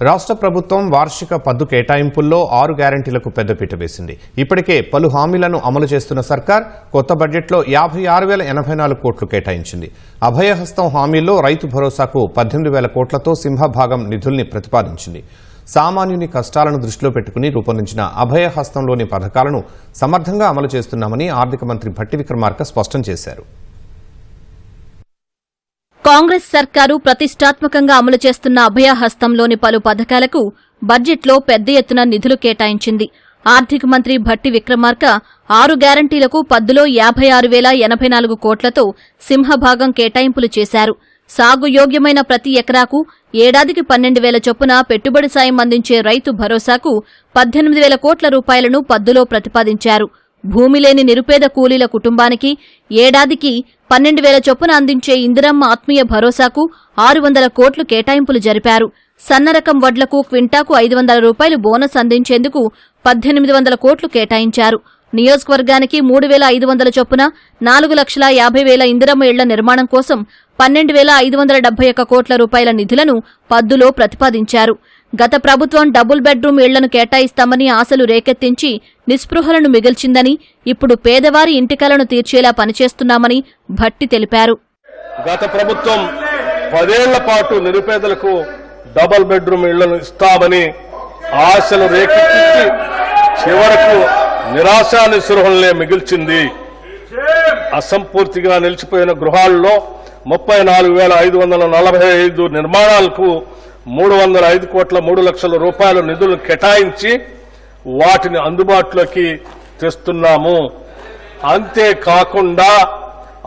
రాష్ట్ర ప్రభుత్వం వార్షిక పద్దు కేటాయింపుల్లో ఆరు గ్యారంటీలకు పెద్దపీట వేసింది. ఇప్పటికే పలు హామీలను అమలు చేస్తున్న సర్కార్ కొత్త బడ్జెట్లో యాభై ఆరు వేల ఎనభై నాలుగు కోట్లు కేటాయించింది. అభయహస్తం హామీల్లో రైతు భరోసాకు పద్దెనిమిది వేల కోట్లతో సింహభాగం నిధుల్ని ప్రతిపాదించింది. సామాన్యుని కష్టాలను దృష్టిలో పెట్టుకుని రూపొందించిన అభయహస్తంలోని పథకాలను సమర్థంగా అమలు చేస్తున్నామని ఆర్థిక మంత్రి భట్టి విక్రమార్క స్పష్టం చేశారు. కాంగ్రెస్ సర్కారు ప్రతిష్టాత్మకంగా అమలు చేస్తున్న అభయహస్తంలోని పలు పథకాలకు బడ్జెట్లో పెద్ద ఎత్తున నిధులు కేటాయించింది. ఆర్థిక మంత్రి భట్టి విక్రమార్క ఆరు గ్యారంటీలకు పద్దులో యాభై ఆరు వేల ఎనభై నాలుగు కోట్లతో సింహభాగం కేటాయింపులు చేశారు. సాగు యోగ్యమైన ప్రతి ఎకరాకు ఏడాదికి పన్నెండు వేల చొప్పున పెట్టుబడి సాయం అందించే రైతు భరోసాకు పద్దెనిమిది వేల కోట్ల రూపాయలను పద్దులో ప్రతిపాదించారు. భూమి లేని నిరుపేద కూలీల కుటుంబానికి ఏడాదికి పన్నెండు వేల చొప్పున అందించే ఇందిరమ్మ ఆత్మీయ భరోసాకు ఆరు వందల కోట్లు కేటాయింపులు జరిపారు. సన్నరకం వడ్లకు క్వింటాకు ఐదు వందల రూపాయలు బోనస్ అందించేందుకు పద్దెనిమిది వందల కోట్లు కేటాయించారు. నియోజకవర్గానికి మూడు వేల ఐదు వందల చొప్పున నాలుగు లక్షల యాభై వేల ఇందిరమ్మ ఇళ్ళ నిర్మాణం కోసం పన్నెండు వేల ఐదు వందల డెబ్బై ఒక్క కోట్ల రూపాయల నిధులను పద్దులో ప్రతిపాదించారు. గత ప్రభుత్వం డబుల్ బెడ్రూమ్ ఇళ్ళను కేటాయిస్తామని ఆశలు రేకెత్తించి నిస్పృహలను మిగిల్చిందని ఇప్పుడు పేదవారి ఇంటికలను తీర్చేలా పనిచేస్తున్నామని భట్టి తెలిపారు. గత ప్రభుత్వం పదేళ్ళ పాటు నిరుపేదలకు డబుల్ బెడ్రూమ్ ఇళ్ళను ఇస్తామని ఆశలు రేకెత్తించి చివరకు నిరాశా నిస్పృహలనే మిగిల్చింది. అసంపూర్తిగా నిలిచిపోయిన గృహాల్లో ముప్పై నాలుగు వేల ఐదు వందల నలభై ఐదు నిర్మాణాలకు మూడు వందల ఐదు కోట్ల మూడు లక్షల రూపాయల నిధులు కేటాయించి వాటిని అందుబాటులోకి తెస్తున్నాము. అంతేకాకుండా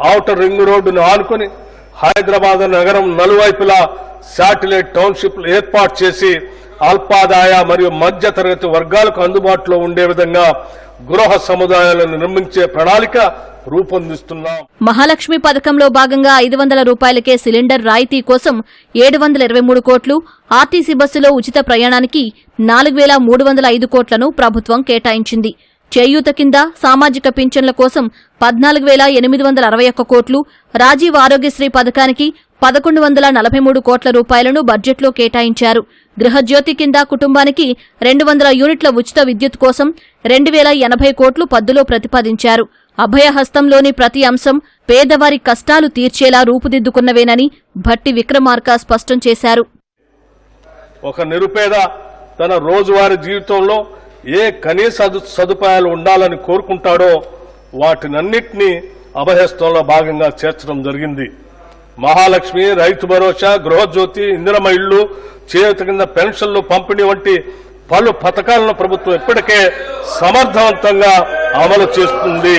ఔటర్ రింగ్ రోడ్డును ఆనుకుని హైదరాబాద్ నగరం నలువైపులా శాటిలైట్ టౌన్షిప్లు ఏర్పాటు చేసి అల్పాదాయ మరియు మధ్య తరగతి వర్గాలకు అందుబాటులో ఉండే విధంగా గృహ సముదాయాలను నిర్మించే ప్రణాళిక రూపొందిస్తున్నాం. మహాలక్ష్మి పథకంలో భాగంగా ఐదు వందల రూపాయలకే సిలిండర్ రాయితీ కోసం ఏడు వందల ఇరవై మూడు కోట్లు ఆర్టీసీ బస్సులో ఉచిత ప్రయాణానికి నాలుగు వేల మూడు వందల ఐదు కోట్లను ప్రభుత్వం కేటాయించింది. చేయూత కింద సామాజిక పింఛన్ల కోసం పద్నాలుగు వేల ఎనిమిది వందల అరవై ఒక్క కోట్లు రాజీవ్ ఆరోగ్యశ్రీ పథకానికి పదకొండు వందల నలభై మూడు కోట్ల రూపాయలను బడ్జెట్లో కేటాయించారు. గృహజ్యోతి కింద కుటుంబానికి రెండు వందల యూనిట్ల ఉచిత విద్యుత్ కోసం రెండు వేల ఎనభై కోట్లు పద్దులో ప్రతిపాదించారు. అభయహస్తంలోని ప్రతి అంశం పేదవారి కష్టాలు తీర్చేలా రూపుదిద్దుకున్నవేనని భట్టి విక్రమార్క స్పష్టం చేశారు. ఒక నిరుపేద తన రోజువారీ జీవితంలో ఏ కనీస సదు- సదుపాయాలు ఉండాలని కోరుకుంటాడో వాటినన్నింటినీ అభయహస్తంలో భాగంగా చేర్చడం జరిగింది. మహాలక్ష్మి రైతు భరోసా గృహజ్యోతి ఇందిరమ ఇళ్ళు చేతి కింద పెన్షన్లు పంపిణీ వంటి పలు పథకాలను ప్రభుత్వం ఇప్పటికే సమర్థవంతంగా అమలు చేస్తుంది.